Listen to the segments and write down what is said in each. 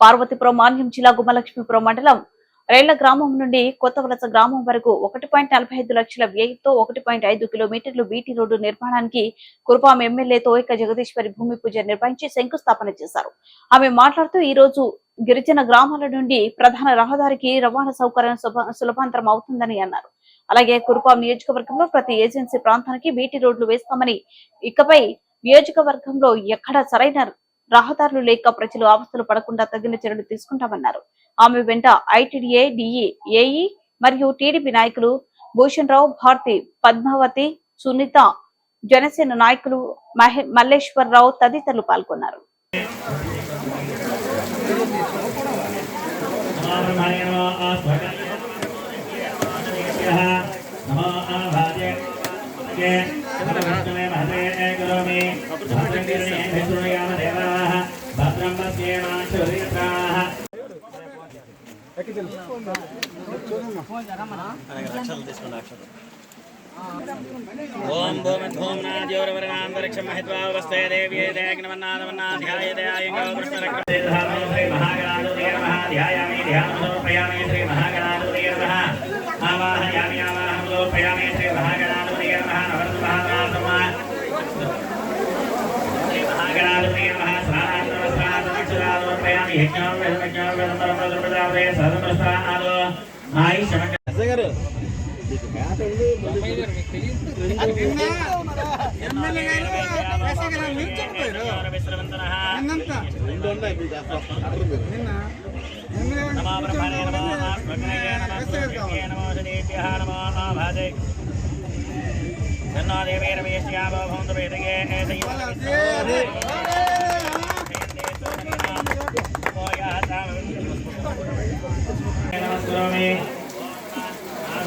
పార్వతీపురం మాన్యం జిల్లా గుమ్మలక్ష్మీపురం మండలం రైళ్ళ గ్రామం నుండి కొత్త వలస గ్రామం వరకు ఒకటి పాయింట్ నలభై ఐదు లక్షల వ్యయంతో ఒకటి పాయింట్ ఐదు కిలోమీటర్లు బీటీ రోడ్డు నిర్మాణానికి కురుపాం ఎమ్మెల్యే తోయక జగదీశ్వరి భూమి పూజ నిర్వహించి శంకుస్థాపన చేశారు. ఆమె మాట్లాడుతూ ఈ రోజు గిరిజన గ్రామాల నుండి ప్రధాన రహదారికి రవాణా సౌకర్యం సుభ- సులభాంతరం అవుతుందని అన్నారు. అలాగే కురుపాం నియోజకవర్గంలో ప్రతి ఏజెన్సీ ప్రాంతానికి బీటీ రోడ్లు వేస్తామని ఇకపై నియోజకవర్గంలో ఎక్కడ సరైన రహదారులు లేక ప్రజలు అవస్థలు పడకుండా తగిన చర్యలు తీసుకుంటామన్నారు. ఆమె వెంట ఐటీడీఏ డిఈ ఏఈ మరియు టీడీపీ నాయకులు భూషణ్ రావు భారతి పద్మావతి సునీత జనసేన నాయకులు మహే- మల్లేశ్వరరావు తదితరులు పాల్గొన్నారు. ఓం భూమిర్భూమ్నాద్యోరవరణాంతరిక్షం మహిత్వా వస్తే దేవ్యే దేగ్నమన్నాదమన్నాధ్యాయతే అయంగో కృష్ణరక్ష సమర్పయామి యజ్ఞం వేదం యజ్ఞం వేదం పరమ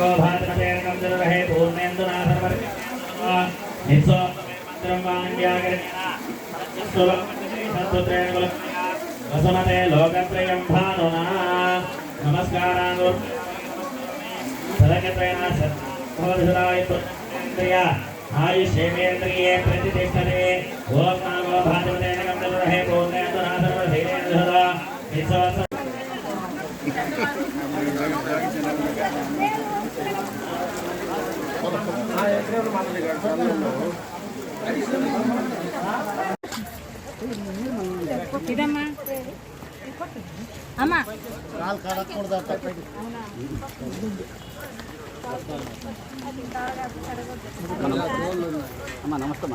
ഭാരതമേരണേ പൂർണ്ണേന്ദ്രനാഥർവസമതേ ലോകത്രയം ഭാനുന നമസ്കാരാന്തോ ആയുഷേമേന്ദ്രിയേ പ്രതിഷ്ഠതേ ഓം നാമോ ഭാരതമേ പൂർണ്ണേന്ദ്രനാഥർവ ఇదమ్మా. అమ్మా. అమ్మా నమస్తే